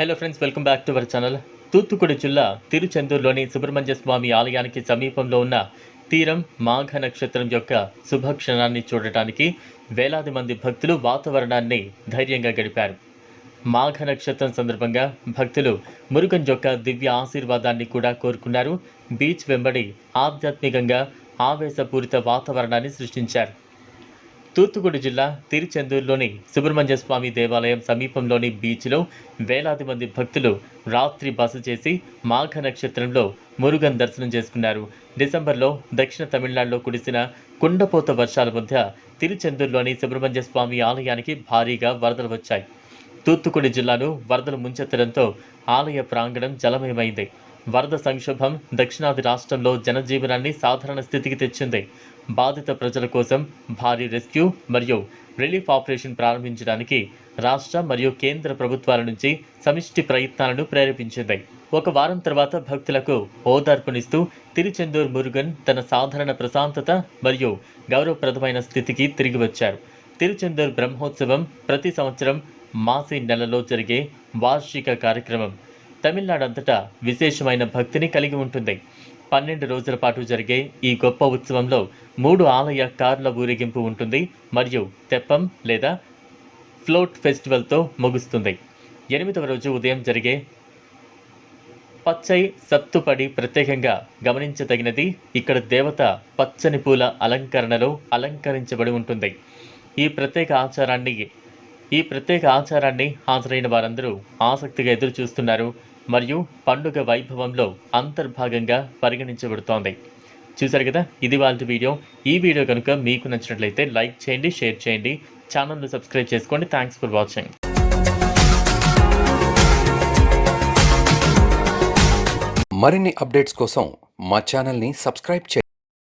Hello friends welcome back to our channel Thoothukudi జిల్లా తిరుచెందూరులోని సుబ్రహ్మణ్య స్వామి ఆలయానికి సమీపంలో ఉన్న తీరం మాఘ నక్షత్రం యొక్క శుభక్షణాన్ని చూడటానికి వేలాది మంది భక్తులు వాతావరణాన్ని ధైర్యంగా గడిపారు. మాఘ నక్షత్రం సందర్భంగా భక్తులు మురుగన్ యొక్క దివ్య ఆశీర్వాదాన్ని కూడా కోరుకున్నారు. బీచ్ వెంబడి ఆధ్యాత్మికంగా ఆవేశపూరిత వాతావరణాన్ని సృష్టించారు. తూత్తుకుడి జిల్లా తిరుచెందూరులోని సుబ్రహ్మణ్య స్వామి దేవాలయం సమీపంలోని బీచ్లో వేలాది మంది భక్తులు రాత్రి బస చేసి మాఘ నక్షత్రంలో మురుగన్ దర్శనం చేసుకున్నారు. డిసెంబర్లో దక్షిణ తమిళనాడులో కురిసిన కుండపోత వర్షాల మధ్య తిరుచెందూరులోని సుబ్రహ్మణ్య స్వామి ఆలయానికి భారీగా వరదలు వచ్చాయి. తూత్తుకుడి జిల్లాను వరదలు ముంచెత్తడంతో ఆలయ ప్రాంగణం జలమయమైంది. వరద సంక్షోభం దక్షిణాది రాష్ట్రంలో జనజీవనాన్ని సాధారణ స్థితికి తెచ్చింది. బాధిత ప్రజల కోసం భారీ రెస్క్యూ మరియు రిలీఫ్ ఆపరేషన్ ప్రారంభించడానికి రాష్ట్ర మరియు కేంద్ర ప్రభుత్వాల నుంచి సమిష్టి ప్రయత్నాలను ప్రేరేపించింది. ఒక వారం తర్వాత భక్తులకు ఓదార్పునిస్తూ తిరుచెందూర్ మురుగన్ తన సాధారణ ప్రశాంతత మరియు గౌరవప్రదమైన స్థితికి తిరిగి వచ్చారు. తిరుచెందూర్ బ్రహ్మోత్సవం ప్రతి సంవత్సరం మాసి నెలలో జరిగే వార్షిక కార్యక్రమం. తమిళనాడు అంతటా విశేషమైన భక్తిని కలిగి ఉంటుంది. పన్నెండు రోజుల పాటు జరిగే ఈ గొప్ప ఉత్సవంలో మూడు ఆలయ కార్ల ఊరేగింపు ఉంటుంది మరియు తెప్పం లేదా ఫ్లోట్ ఫెస్టివల్తో ముగుస్తుంది. ఎనిమిదవ రోజు ఉదయం జరిగే పచ్చై సత్తుపడి ప్రత్యేకంగా గమనించదగినది ఇక్కడ దేవత పచ్చని పూల అలంకరణలో అలంకరించబడి ఉంటుంది. ఈ ప్రత్యేక ఆచారాన్ని ఈ ప్రత్యేక ఆచారాన్ని హాజరైన వారందరూ ఆసక్తిగా ఎదురు చూస్తున్నారు మరియు పండుగ వైభవంలో అంతర్భాగంగా పరిగణించబడుతోంది. చూసారు కదా? ఇది వాళ్ళ వీడియో. ఈ వీడియో కనుక మీకు నచ్చినట్లయితే లైక్ చేయండి షేర్ చేయండి. ఛానల్ను సబ్స్క్రైబ్ చేసుకోండి. Thanks for watching. మరిన్ని అప్డేట్స్ కోసం మా ఛానల్ని సబ్స్క్రైబ్ చేయండి.